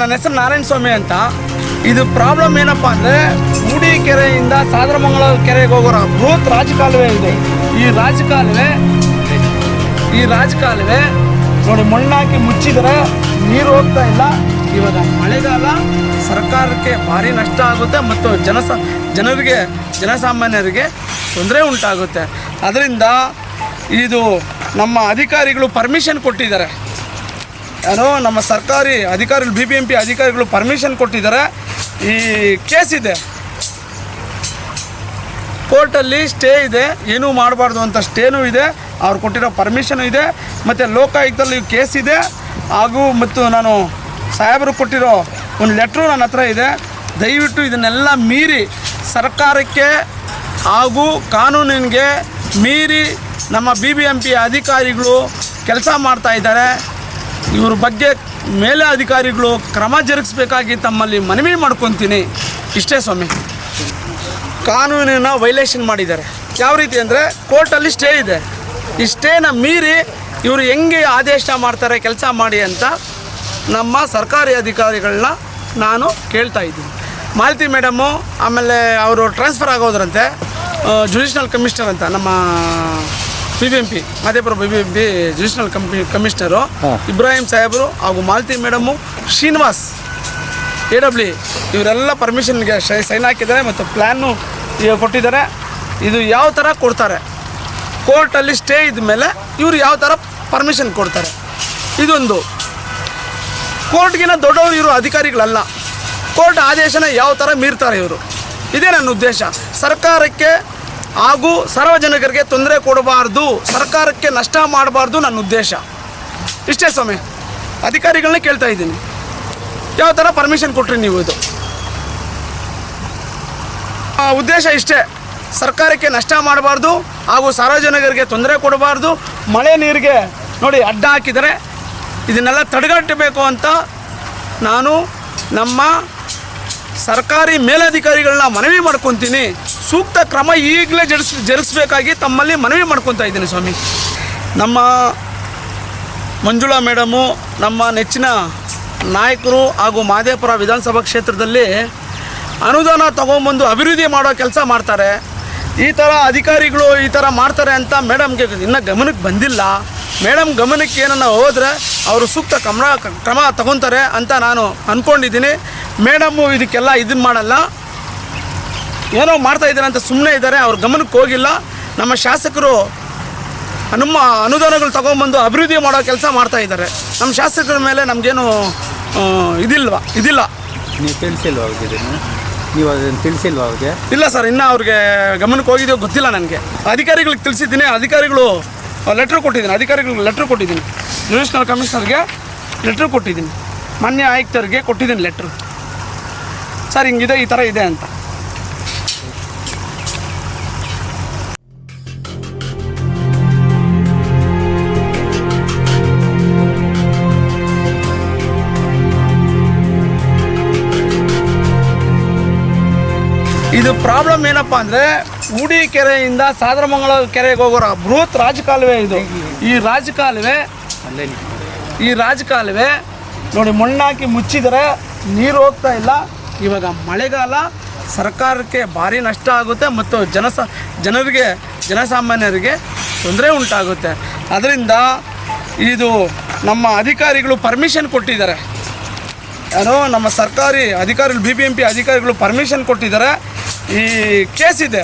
ನನ್ನ ಹೆಸರು ನಾರಾಯಣ ಸ್ವಾಮಿ ಅಂತ. ಇದು ಪ್ರಾಬ್ಲಮ್ ಏನಪ್ಪ ಅಂದರೆ ಮೂಡಿಕೆರೆಯಿಂದ ಸಾದರಮಂಗಲ ಕೆರೆಗೆ ಹೋಗೋರ ಬೃಹತ್ ರಾಜಕಾಲುವೆ ಇದೆ. ಈ ರಾಜಕಾಲುವೆ ಈ ರಾಜಕಾಲುವೆ ನೋಡಿ, ಮಣ್ಣಾಕಿ ಮುಚ್ಚಿದರೆ ನೀರು ಹೋಗ್ತಾ ಇಲ್ಲ. ಇವಾಗ ಮಳೆಗಾಲ ಸರ್ಕಾರಕ್ಕೆ ಭಾರಿ ನಷ್ಟ ಆಗುತ್ತೆ ಮತ್ತು ಜನಸ, ಜನರಿಗೆ, ಜನಸಾಮಾನ್ಯರಿಗೆ ತೊಂದರೆ ಉಂಟಾಗುತ್ತೆ. ಅದರಿಂದ ಇದು ನಮ್ಮ ಅಧಿಕಾರಿಗಳು ಪರ್ಮಿಷನ್ ಕೊಟ್ಟಿದ್ದಾರೆ. ಏನೋ ನಮ್ಮ ಸರ್ಕಾರಿ ಅಧಿಕಾರಿಗಳು ಬಿ ಬಿ ಎಂ ಪಿ ಅಧಿಕಾರಿಗಳು ಪರ್ಮಿಷನ್ ಕೊಟ್ಟಿದ್ದಾರೆ. ಈ ಕೇಸ್ ಇದೆ. ಕೋರ್ಟಲ್ಲಿ ಸ್ಟೇ ಇದೆ. ಏನೂ ಮಾಡಬಾರ್ದು ಅಂತ ಸ್ಟೇನೂ ಇದೆ. ಅವ್ರು ಕೊಟ್ಟಿರೋ ಪರ್ಮಿಷನು ಇದೆ. ಮತ್ತು ಲೋಕಾಯುಕ್ತದಲ್ಲಿ ಕೇಸ್ ಇದೆ. ಹಾಗೂ ಮತ್ತು ನಾನು ಸಾಹೇಬರು ಕೊಟ್ಟಿರೋ ಒಂದು ಲೆಟ್ರು ನನ್ನ ಹತ್ರ ಇದೆ. ದಯವಿಟ್ಟು ಇದನ್ನೆಲ್ಲ ಮೀರಿ ಸರ್ಕಾರಕ್ಕೆ ಹಾಗೂ ಕಾನೂನಿಗೆ ಮೀರಿ ನಮ್ಮ ಬಿ ಬಿ ಎಂ ಪಿ ಅಧಿಕಾರಿಗಳು ಕೆಲಸ ಮಾಡ್ತಾ ಇದ್ದಾರೆ. ಇವ್ರ ಬಗ್ಗೆ ಮೇಲೆ ಅಧಿಕಾರಿಗಳು ಕ್ರಮ ಜರುಗಿಸಬೇಕಾಗಿ ತಮ್ಮಲ್ಲಿ ಮನವಿ ಮಾಡ್ಕೊತೀನಿ. ಇಷ್ಟೇ ಸ್ವಾಮಿ. ಕಾನೂನಿನ ವೈಲೇಷನ್ ಮಾಡಿದ್ದಾರೆ. ಯಾವ ರೀತಿ ಅಂದರೆ ಕೋರ್ಟಲ್ಲಿ ಸ್ಟೇ ಇದೆ. ಈ ಸ್ಟೇನ ಮೀರಿ ಇವರು ಹೆಂಗೆ ಆದೇಶ ಮಾಡ್ತಾರೆ, ಕೆಲಸ ಮಾಡಿ ಅಂತ ನಮ್ಮ ಸರ್ಕಾರಿ ಅಧಿಕಾರಿಗಳನ್ನ ನಾನು ಕೇಳ್ತಾ ಇದ್ದೀನಿ. ಮಾಲತಿ ಮೇಡಮು, ಆಮೇಲೆ ಅವರು ಟ್ರಾನ್ಸ್ಫರ್ ಆಗೋದ್ರಂತೆ ಜುಡಿಷನಲ್ ಕಮಿಷನರ್ ಅಂತ ನಮ್ಮ B B M P Madepura B B M P judicial ಕಂಪಿ commissioner Ibrahim ಸಾಹೇಬರು ಹಾಗೂ Malathi madam Srinivas A W ಇವರೆಲ್ಲ ಪರ್ಮಿಷನ್ಗೆ ಸೈನ್ ಹಾಕಿದ್ದಾರೆ ಮತ್ತು ಪ್ಲ್ಯಾನು ಈಗ ಕೊಟ್ಟಿದ್ದಾರೆ. ಇದು ಯಾವ ಥರ ಕೊಡ್ತಾರೆ? ಕೋರ್ಟಲ್ಲಿ ಸ್ಟೇ ಇದ್ದ ಮೇಲೆ ಇವರು ಯಾವ ಥರ ಪರ್ಮಿಷನ್ ಕೊಡ್ತಾರೆ? ಇದೊಂದು. ಕೋರ್ಟ್ಗಿನ ದೊಡ್ಡವರು ಇವರು ಅಧಿಕಾರಿಗಳಲ್ಲ. ಕೋರ್ಟ್ ಆದೇಶನ ಯಾವ ಥರ ಮೀರ್ತಾರೆ ಇವರು? ಇದೇ ನನ್ನ ಉದ್ದೇಶ. ಸರ್ಕಾರಕ್ಕೆ ಹಾಗೂ ಸಾರ್ವಜನಿಕರಿಗೆ ತೊಂದರೆ ಕೊಡಬಾರ್ದು, ಸರ್ಕಾರಕ್ಕೆ ನಷ್ಟ ಮಾಡಬಾರ್ದು ನನ್ನ ಉದ್ದೇಶ. ಇಷ್ಟೇ ಸ್ವಾಮಿ, ಅಧಿಕಾರಿಗಳನ್ನ ಕೇಳ್ತಾ ಇದ್ದೀನಿ. ಯಾವ ಥರ ಪರ್ಮಿಷನ್ ಕೊಟ್ರಿ ನೀವು ಇದು? ಉದ್ದೇಶ ಇಷ್ಟೇ, ಸರ್ಕಾರಕ್ಕೆ ನಷ್ಟ ಮಾಡಬಾರ್ದು ಹಾಗೂ ಸಾರ್ವಜನಿಕರಿಗೆ ತೊಂದರೆ ಕೊಡಬಾರ್ದು. ಮಳೆ ನೀರಿಗೆ ನೋಡಿ ಅಡ್ಡ ಹಾಕಿದರೆ ಇದನ್ನೆಲ್ಲ ತಡೆಗಟ್ಟಬೇಕು ಅಂತ ನಾನು ನಮ್ಮ ಸರ್ಕಾರಿ ಮೇಲಧಿಕಾರಿಗಳನ್ನ ಮನವಿ ಮಾಡ್ಕೊತೀನಿ. ಸೂಕ್ತ ಕ್ರಮ ಈಗಲೇ ಜರುಗಿಸ್ ಜರುಗಿಸ್ಬೇಕಾಗಿ ತಮ್ಮಲ್ಲಿ ಮನವಿ ಮಾಡ್ಕೊತಾ ಇದ್ದೀನಿ ಸ್ವಾಮಿ. ನಮ್ಮ ಮಂಜುಳಾ ಮೇಡಮು, ನಮ್ಮ ನೆಚ್ಚಿನ ನಾಯಕರು ಹಾಗೂ ಮಾದೇಪುರ ವಿಧಾನಸಭಾ ಕ್ಷೇತ್ರದಲ್ಲಿ ಅನುದಾನ ತಗೊಂಬಂದು ಅಭಿವೃದ್ಧಿ ಮಾಡೋ ಕೆಲಸ ಮಾಡ್ತಾರೆ. ಈ ಥರ ಅಧಿಕಾರಿಗಳು ಈ ಥರ ಮಾಡ್ತಾರೆ ಅಂತ ಮೇಡಮ್ಗೆ ಇನ್ನೂ ಗಮನಕ್ಕೆ ಬಂದಿಲ್ಲ. ಮೇಡಮ್ ಗಮನಕ್ಕೆ ಏನನ್ನ ಹೋದರೆ ಅವರು ಸೂಕ್ತ ಕ್ರಮ ಕ್ರಮ ತಗೊತಾರೆ ಅಂತ ನಾನು ಅಂದ್ಕೊಂಡಿದ್ದೀನಿ ಮೇಡಮ್ಮು ಇದಕ್ಕೆಲ್ಲ ಇದನ್ನು ಮಾಡಲ್ಲ. ಏನೋ ಮಾಡ್ತಾ ಇದ್ದಾರೆ ಅಂತ ಸುಮ್ಮನೆ ಇದ್ದಾರೆ ಅವ್ರ ಗಮನಕ್ಕೆ ಹೋಗಿಲ್ಲ. ನಮ್ಮ ಶಾಸಕರು ನಮ್ಮ ಅನುದಾನಗಳು ತಗೊಂಬಂದು ಅಭಿವೃದ್ಧಿ ಮಾಡೋ ಕೆಲಸ ಮಾಡ್ತಾ ಇದ್ದಾರೆ. ನಮ್ಮ ಶಾಸಕರ ಮೇಲೆ ನಮಗೇನು ಇದಿಲ್ವಾ? ಇದಿಲ್ಲ. ನೀವು ತಿಳಿಸಿಲ್ವಾ ಅವ್ರಿಗೆ ನೀವು ಅದನ್ನು ತಿಳಿಸಿಲ್ವಾ ಅವ್ರಿಗೆ? ಇಲ್ಲ ಸರ್ ಇನ್ನೂ ಅವ್ರಿಗೆ ಗಮನಕ್ಕೆ ಹೋಗಿದೆಯೋ ಗೊತ್ತಿಲ್ಲ ನನಗೆ. ಅಧಿಕಾರಿಗಳಿಗೆ ತಿಳಿಸಿದ್ದೀನಿ ಅಧಿಕಾರಿಗಳು ಲೆಟ್ರ್ ಕೊಟ್ಟಿದ್ದೀನಿ ಅಧಿಕಾರಿಗಳಿಗೆ ಲೆಟ್ರ್ ಕೊಟ್ಟಿದ್ದೀನಿ. ಡಿವಿಷನಲ್ ಕಮಿಷನರ್ಗೆ ಲೆಟ್ರ್ ಕೊಟ್ಟಿದ್ದೀನಿ. ಮಾನ್ಯ ಆಯುಕ್ತರಿಗೆ ಕೊಟ್ಟಿದ್ದೀನಿ ಲೆಟ್ರು ಸರ್ ಹಿಂಗಿದೆ ಈ ಥರ ಇದೆ ಅಂತ. ಇದು ಪ್ರಾಬ್ಲಮ್ ಏನಪ್ಪ ಅಂದರೆ ಕೆರೆಯಿಂದ ಸಾದರಮಂಗಲ ಕೆರೆಗೆ ಹೋಗೋರ ಬೃಹತ್ ರಾಜಕಾಲುವೆ ಇದು. ಈ ರಾಜಕಾಲುವೆ ಈ ರಾಜಕಾಲುವೆ ನೋಡಿ ಮಣ್ಣಾಕಿ ಮುಚ್ಚಿದರೆ ನೀರು ಹೋಗ್ತಾ ಇಲ್ಲ. ಇವಾಗ ಮಳೆಗಾಲ ಸರ್ಕಾರಕ್ಕೆ ಭಾರಿ ನಷ್ಟ ಆಗುತ್ತೆ ಮತ್ತು ಜನಸ, ಜನರಿಗೆ, ಜನಸಾಮಾನ್ಯರಿಗೆ ತೊಂದರೆ ಉಂಟಾಗುತ್ತೆ. ಅದರಿಂದ ಇದು ನಮ್ಮ ಅಧಿಕಾರಿಗಳು ಪರ್ಮಿಷನ್ ಕೊಟ್ಟಿದ್ದಾರೆ. ಏನೋ ನಮ್ಮ ಸರ್ಕಾರಿ ಅಧಿಕಾರಿಗಳು ಬಿ ಬಿ ಎಂ ಪಿ ಅಧಿಕಾರಿಗಳು ಪರ್ಮಿಷನ್ ಕೊಟ್ಟಿದ್ದಾರೆ. ಈ ಕೇಸ್ ಇದೆ.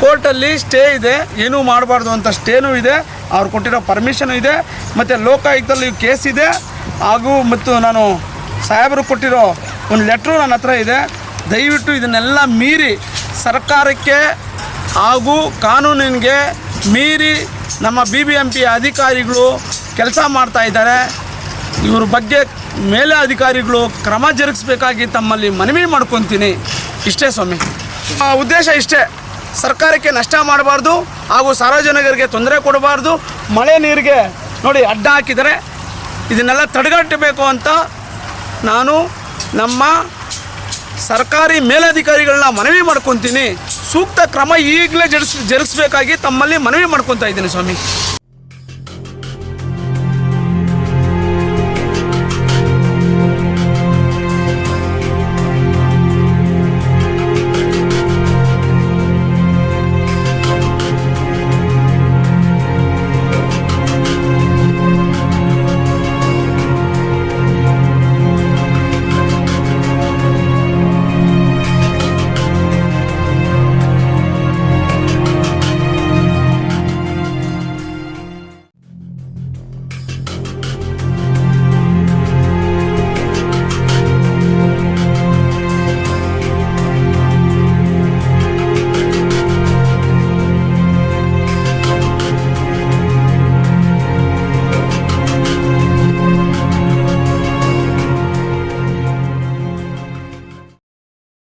ಕೋರ್ಟಲ್ಲಿ ಸ್ಟೇ ಇದೆ, ಏನೂ ಮಾಡಬಾರ್ದು ಅಂತ ಸ್ಟೇನೂ ಇದೆ, ಅವ್ರು ಕೊಟ್ಟಿರೋ ಪರ್ಮಿಷನು ಇದೆ, ಮತ್ತು ಲೋಕಾಯುಕ್ತದಲ್ಲಿ ಕೇಸ್ ಇದೆ, ಹಾಗೂ ಮತ್ತು ನಾನು ಸಾಹೇಬರು ಕೊಟ್ಟಿರೋ ಒಂದು ಲೆಟ್ರು ನನ್ನ ಹತ್ರ ಇದೆ. ದಯವಿಟ್ಟು ಇದನ್ನೆಲ್ಲ ಮೀರಿ ಸರ್ಕಾರಕ್ಕೆ ಹಾಗೂ ಕಾನೂನಿಗೆ ಮೀರಿ ನಮ್ಮ ಬಿ ಬಿ ಎಂ ಪಿ ಅಧಿಕಾರಿಗಳು ಕೆಲಸ ಮಾಡ್ತಾ ಇದ್ದಾರೆ. ಇವ್ರ ಬಗ್ಗೆ ಮೇಲೆ ಅಧಿಕಾರಿಗಳು ಕ್ರಮ ಜರುಗಿಸಬೇಕಾಗಿ ತಮ್ಮಲ್ಲಿ ಮನವಿ ಮಾಡ್ಕೊತೀನಿ. ಇಷ್ಟೇ ಸ್ವಾಮಿ. ಉದ್ದೇಶ ಇಷ್ಟೇ. ಸರ್ಕಾರಕ್ಕೆ ನಷ್ಟ ಮಾಡಬಾರ್ದು ಹಾಗೂ ಸಾರ್ವಜನಿಕರಿಗೆ ತೊಂದರೆ ಕೊಡಬಾರ್ದು. ಮಳೆ ನೀರಿಗೆ ನೋಡಿ ಅಡ್ಡ ಹಾಕಿದರೆ ಇದನ್ನೆಲ್ಲ ತಡೆಗಟ್ಟಬೇಕು ಅಂತ ನಾನು ನಮ್ಮ ಸರ್ಕಾರಿ ಮೇಲಧಿಕಾರಿಗಳನ್ನ ಮನವಿ ಮಾಡ್ಕೊತೀನಿ. ಸೂಕ್ತ ಕ್ರಮ ಈಗಲೇ ಜರುಗಿಸ್, ಜರುಗಿಸ್ಬೇಕಾಗಿ ತಮ್ಮಲ್ಲಿ ಮನವಿ ಮಾಡ್ಕೊತಾ ಇದ್ದೀನಿ ಸ್ವಾಮಿ.